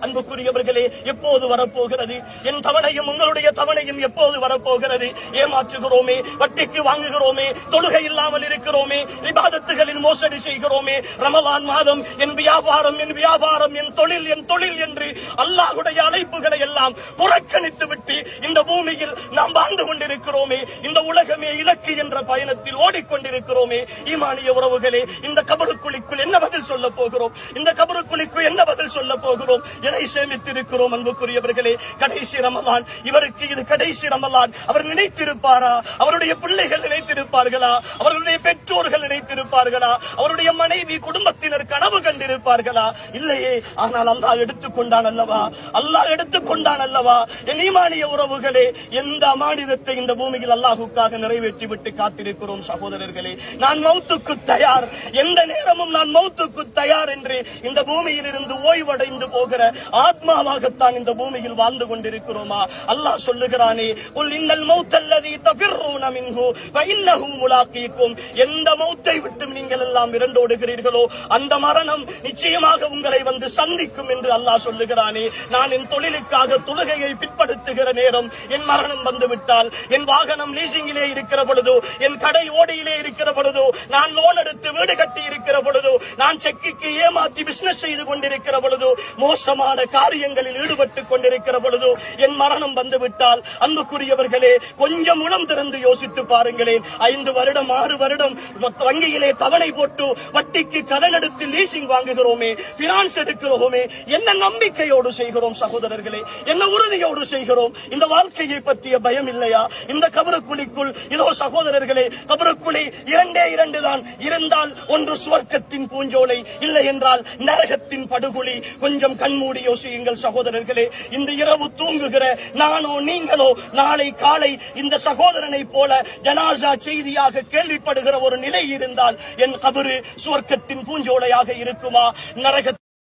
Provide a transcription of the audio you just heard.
அன்புக்குரியவர்களே எப்போது வரப்போகிறது? என் தவணையும் உங்களுடைய தவணையும் எப்போது வரப்போகிறது? ஏமாற்றுகிறோமே வட்டிக்கு வாங்குகிறோமே தொழுகை இல்லாமல் இருக்கிறோமே விவாதத்துகளில் மோசடி செய்கிறோமே ரமலான் மாதம் என் வியாபாரம் என் வியாபாரம் என் தொழில் என் தொழில் என்று அல்லாஹுடைய அழைப்புகளை எல்லாம் புறக்கணித்து விட்டு இந்த பூமியில் நாம் வாழ்ந்து கொண்டிருக்கிறோமே இந்த உலகமே இலக்கு என்ற பயணத்தில் ஓடிக்கொண்டிருக்கிறோமே. ஈமானிய உறவுகளே இந்த கபருக்குழிக்குள் என்ன பதில் சொல்ல போகிறோம்? இந்த கபருக்குழிக்கு என்ன பதில் சொல்ல போகிறோம்? எதை சேமித்திருக்கிறோம் அன்புக்குரியவர்களே? கடைசி ரமலான் இவருக்கு இது கடைசி ரமலான். அவர் நினைத்திருப்பாரா? அவருடைய பிள்ளைகள் நினைத்திருப்பார்களா? அவர்களுடைய பெற்றோர்கள் நினைத்திருப்பார்களா? அவருடைய மனைவி குடும்பத்தினர் கனவு கொண்டிருப்பார்களா? இல்லையே. ஆனால் அல்லாஹ் எடுத்துக்கொண்டான் அல்லவா? அல்லாஹ் எடுத்துக்கொண்டான் அல்லவா? என் ஈமானிய உறவுகளே எந்த அமானிதத்தை இந்த பூமியில் அல்லாஹுக்காக நிறைவேற்றி விட்டு காத்திருக்கிறோம் சகோதரர்களே? நான் மௌத்துக்கு தயார். எந்த நேரமும் நான் மௌத்துக்கு தயார் என்று இந்த பூமியில் இருந்து ஓய்வடைந்து போகிற ஆத்மாவாகத்தான் இந்த பூமியில் வாழ்ந்து கொண்டிருக்கிறோமா? அல்லாஹ் சொல்லுகிறானே உல் இன்னல் மௌத்தல்லதி தபிர்ரூன மின்ஹு வ முலாக்கீக்கும். எந்த மௌத்தை விட்டு நீங்கள் எல்லாம் இரண்டோடுகிறீர்களோ அந்த மரணம் நிச்சயமாக உங்களை வந்து சந்திக்கும் என்று அல்லாஹ் சொல்லுகிறானே. நான் என் தொழிலுக்காக தொழுகையை பிற்படுத்துகிற நேரம் என் மரணம் வந்துவிட்டால் என் வாகனம் லீசிங்கிலே இருக்கிற பொழுதோ என் கடை ஓடியிலே இருக்கிற பொழுதோ நான் லோன் எடுத்து வீடு கட்டி இருக்கிற பொழுதோ நான் செக்குக்கு ஏமாத்தி பிசினஸ் செய்து கொண்டிருக்கிற பொழுதோ மோசமான காரியங்களில் ஈடுபட்டு கொண்டிருக்கிற பொழுதோ என் மரணம் வந்து விட்டால் அன்புக்குரியவர்களே கொஞ்சம் உளம் திறந்து யோசித்து பாருங்களேன். ஐந்து வருடம் ஆறு வருடம் வங்கியிலே தவணை போட்டு வட்டிக்கு கடன் எடுத்து லீசிங் வாங்க வாங்குகிறோமே பினான்ஸ் எடுக்கிறோமே என்ன நம்பிக்கையோடு செய்கிறோம் சகோதரர்களே என்ன உறுதியோடு செய்கிறோம்? இந்த வாழ்க்கையை பற்றிய பயம் இல்லையா? இந்த கபருக்குழிக்குள் இதோ சகோதரர்களே கபருக்குழி இரண்டே இரண்டு தான். இருந்தால் ஒன்று சுவர்க்கத்தின் பூஞ்சோலை இல்லை என்றால் நரகத்தின் படுகொலி கொஞ்சம் கண்மூடி யோசியுங்கள் சகோதரர்களே இந்த இரவு தூங்குகிற நானோ நீங்களோ நாளை காலை இந்த சகோதரனை போல ஜனாசா செய்தியாக கேள்விப்படுகிற ஒரு நிலை இருந்தால் என் கபரு சுவர்க்கத்தின் பூஞ்சோலையாக இருக்கும்? நரக